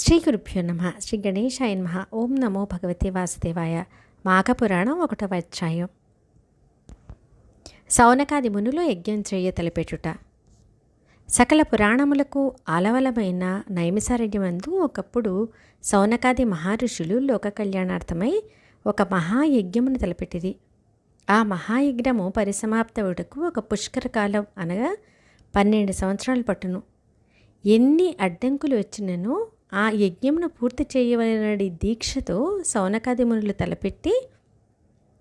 శ్రీ గురుభ్యో నమ శ్రీ గణేశాయ నమ ఓం నమో భగవతే వాసుదేవాయ మాఘపురాణం ఒకటవ అధ్యాయం. సౌనకాది మునులు యజ్ఞం చేయ తలపెట్టుట. సకల పురాణములకు ఆలవలమైన నైమిసారణ్యమందు ఒకప్పుడు సౌనకాది మహర్షులు లోక కళ్యాణార్థమై ఒక మహాయజ్ఞమును తలపెట్టిది ఆ మహాయజ్ఞము పరిసమాప్తవుటకు ఒక పుష్కర కాలం అనగా పన్నెండు సంవత్సరాలు పట్టును. ఎన్ని అడ్డంకులు వచ్చినను ఆ యజ్ఞమును పూర్తి చేయవలనడి దీక్షతో సౌనకాది మునులు తలపెట్టి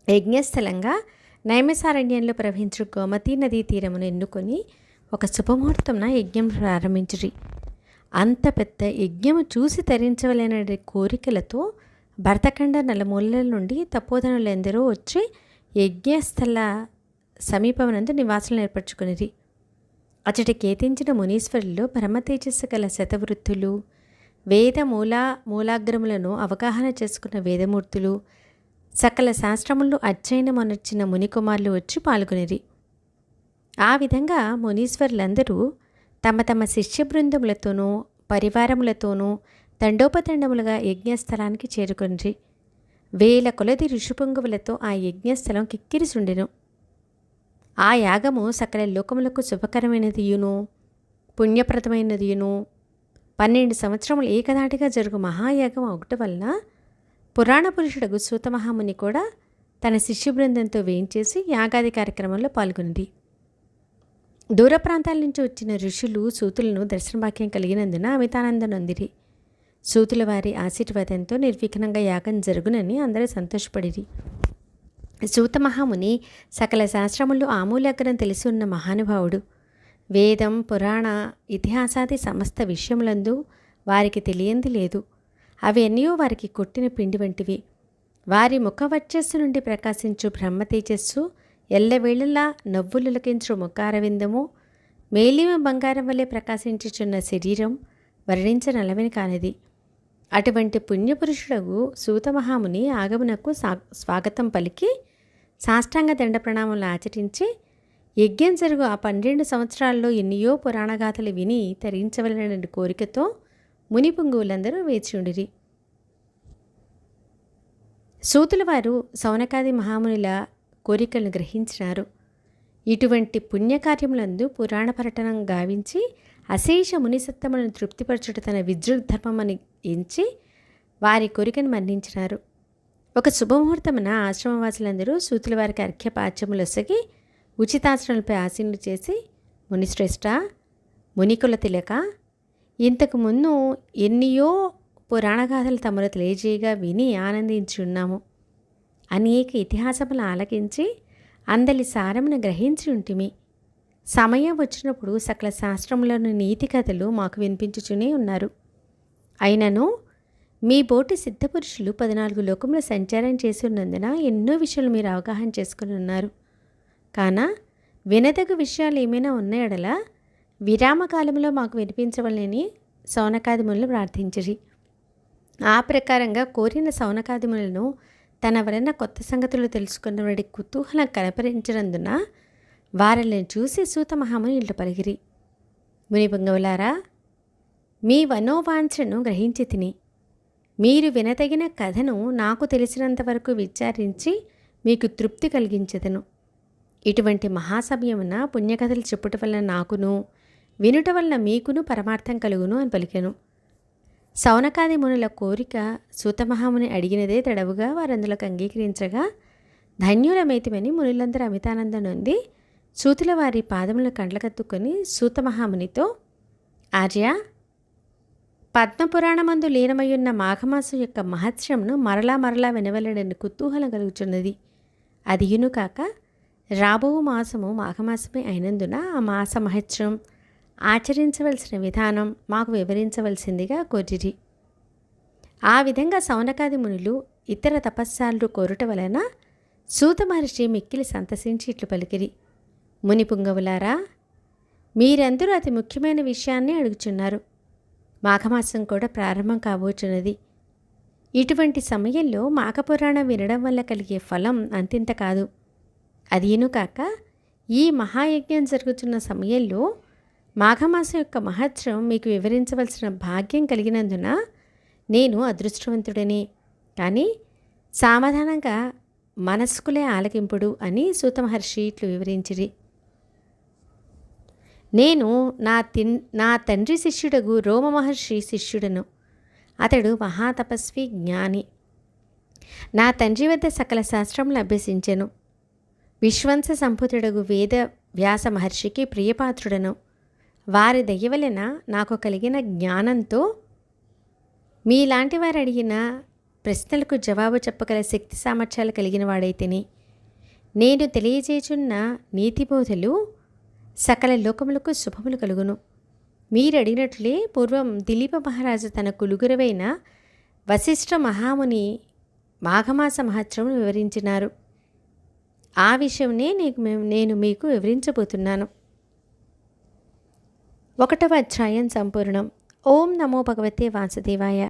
యజ్ఞస్థలంగా నైమసారణ్యంలో ప్రవహించు గోమతీ నదీ తీరమును ఎన్నుకొని ఒక శుభముహూర్తంన యజ్ఞం ప్రారంభించిరి అంత పెద్ద యజ్ఞము చూసి తరించవలనడి కోరికలతో భరతఖండ నలుమూలల నుండి తపోధనులు ఎందరో వచ్చి యజ్ఞస్థల సమీపమునందు నివాసాలను ఏర్పరచుకునిరి. అచ్చటి కేతించిన మునీశ్వరులు పరమతేజస్సు గల శతవృత్తులు వేద మూల మూలాగ్రములను అవగాహన చేసుకున్న వేదమూర్తులు సకల శాస్త్రములు అధ్యయనమనొచ్చిన మునికుమారులు వచ్చి పాల్గొనిరి. ఆ విధంగా మునీశ్వరులందరూ తమ తమ శిష్య బృందములతోనూ పరివారములతోనూ దండోపదండములుగా యజ్ఞస్థలానికి చేరుకొనిరి. వేల కొలది ఋషిపుంగువులతో ఆ యజ్ఞస్థలం కిక్కిరిసుండెను. ఆ యాగము సకల లోకములకు శుభకరమైనదియును పుణ్యప్రదమైనదియును పన్నెండు సంవత్సరములు ఏకదాటిగా జరుగు మహాయాగం ఒకటి వలన పురాణ పురుషుడు సూతమహాముని కూడా తన శిష్య బృందంతో వేయించేసి యాగాది కార్యక్రమంలో పాల్గొంది. దూర ప్రాంతాల నుంచి వచ్చిన ఋషులు సూతులను దర్శనభాగ్యం కలిగినందున అమితానందం అందిరి సూతుల వారి ఆశీర్వాదంతో నిర్విఘ్నంగా యాగం జరుగునని అందరూ సంతోషపడిరి. సూతమహాముని సకల శాస్త్రములు ఆమూలగ్రం తెలిసి ఉన్న మహానుభావుడు. వేదం పురాణ ఇతిహాసాది సమస్త విషయములందు వారికి తెలియంది లేదు. అవి వారికి కొట్టిన పిండి వంటివి. వారి ముఖ వర్చస్సు నుండి ప్రకాశించు బ్రహ్మ తేజస్సు ఎల్లవేళలా నవ్వులులకించు ముఖారవిందము మేలిమ బంగారం వలె ప్రకాశించుచున్న శరీరం వర్ణించనలవిని కానిది. అటువంటి పుణ్యపురుషుడగు సూతమహాముని ఆగమునకు సా స్వాగతం పలికి సాష్టాంగ దండ ప్రణామములు ఆచరించి యజ్ఞం జరుగు ఆ పన్నెండు సంవత్సరాల్లో ఎన్నయో పురాణగాథలు విని తరించవలనని కోరికతో ముని పొంగువులందరూ వేచి ఉండిరి. సూతుల వారు సౌనకాది మహామునుల కోరికలను గ్రహించినారు. ఇటువంటి పుణ్యకార్యములందు పురాణ పర్యటనం గావించి అశేష మునిసత్తములను తృప్తిపరచుట తన విద్యుద్ధర్మమని ఎంచి వారి కోరికను మన్నించినారు. ఒక శుభముహూర్తమున ఆశ్రమవాసులందరూ సూతుల వారికి అర్ఘ్యపాచ్యములొసగి ఉచితాసనాలపై ఆసీనులు చేసి మునిశ్రేష్ట మునికుల తిలక ఇంతకు ముందు ఎన్నియో పురాణగాథలు తమరు తెలియజేయగా విని ఆనందించి ఉన్నాము. అనేక ఇతిహాసములు ఆలకించి అందలి సారమును గ్రహించి ఉంటిమి. సమయం వచ్చినప్పుడు సకల శాస్త్రములను నీతి కథలు మాకు వినిపించుచునే ఉన్నారు. అయినను మీ బోటి సిద్ధపురుషులు పద్నాలుగు లోకములు సంచారం చేసి ఉన్నందున ఎన్నో విషయాలు మీరు అవగాహన చేసుకుని ఉన్నారు. కాన? వినదగు విషయాలు ఏమైనా ఉన్నాయడలా విరామకాలంలో మాకు వినిపించవలని సౌనకాదిములను ప్రార్థించిరి. ఆ ప్రకారంగా కోరిన సౌనకాదిములను తన వలన కొత్త సంగతులు తెలుసుకున్న వాడి కుతూహలం కనపరించినందున వారిని చూసి సూత మహాముని ఇంట్లో పలిగిరి మునిపుంగవులారా మీ వనోవాంఛను గ్రహించి తిని మీరు వినతగిన కథను నాకు తెలిసినంత వరకు విచారించి మీకు తృప్తి కలిగించదను. ఇటువంటి మహాసమయమున పుణ్యకథలు చెప్పుట వలన నాకును వినుట వలన మీకును పరమార్థం కలుగును అని పలికెను. సౌనకాది మునుల కోరిక సూతమహాముని అడిగినదే తడవుగా వారందులకు అంగీకరించగా ధన్యులమైతిమని మునులందరూ అమితానందం నుండి సూతుల వారి పాదములను కండ్లకత్తుకొని సూతమహామునితో ఆర్య పద్మపురాణమందు లీనమయ్యున్న మాఘమాసం యొక్క మహత్యంను మరలా మరలా వినవలడని కుతూహలం కలుగుచున్నది. అదియును కాక రాబో మాసము మాఘమాసమే అయినందున ఆ మాస మహత్యం ఆచరించవలసిన విధానం మాకు వివరించవలసిందిగా కోరిరి. ఆ విధంగా సౌనకాది మునులు ఇతర తపస్సాలు కోరుట వలన సూత మహర్షి మిక్కిలి సంతసించి ఇట్లు పలికిరి. ముని పుంగవులారా మీరందరూ అతి ముఖ్యమైన విషయాన్ని అడుగుచున్నారు. మాఘమాసం కూడా ప్రారంభం కాబోచున్నది. ఇటువంటి సమయంలో మాఘపురాణం వినడం వల్ల కలిగే ఫలం అంతింత కాదు. అదీను కాక ఈ మహాయజ్ఞం జరుగుతున్న సమయంలో మాఘమాసం యొక్క మహత్యం మీకు వివరించవలసిన భాగ్యం కలిగినందున నేను అదృష్టవంతుడని. కానీ సామాధానంగా మనస్కులే ఆలకింపుడు అని సూతమహర్షి ఇట్లు వివరించిరి. నేను నా తిన్ నా తండ్రి శిష్యుడగు రోమ మహర్షి శిష్యుడను. అతడు మహాతపస్వి జ్ఞాని. నా తండ్రి వద్ద సకల శాస్త్రములు అభ్యసించెను. విశ్వంస సంపుతుడగు వేద వ్యాస మహర్షికి ప్రియపాత్రుడను. వారి దయవలన నాకు కలిగిన జ్ఞానంతో మీలాంటి వారు అడిగిన ప్రశ్నలకు జవాబు చెప్పగల శక్తి సామర్థ్యాలు కలిగిన వాడైతేనే నేను తెలియజేచున్న నీతిబోధలు సకల లోకములకు శుభములు కలుగును. మీరు అడిగినట్లే పూర్వం దిలీప మహారాజు తన కులుగురవైన వశిష్ఠ మహాముని మాఘమాస మహత్రమును వివరించినారు. ఆ విషయంనే నీకు నేను మీకు వివరించబోతున్నాను. ఒకటవ అధ్యాయం సంపూర్ణం. ఓం నమో భగవతే వాసుదేవాయ.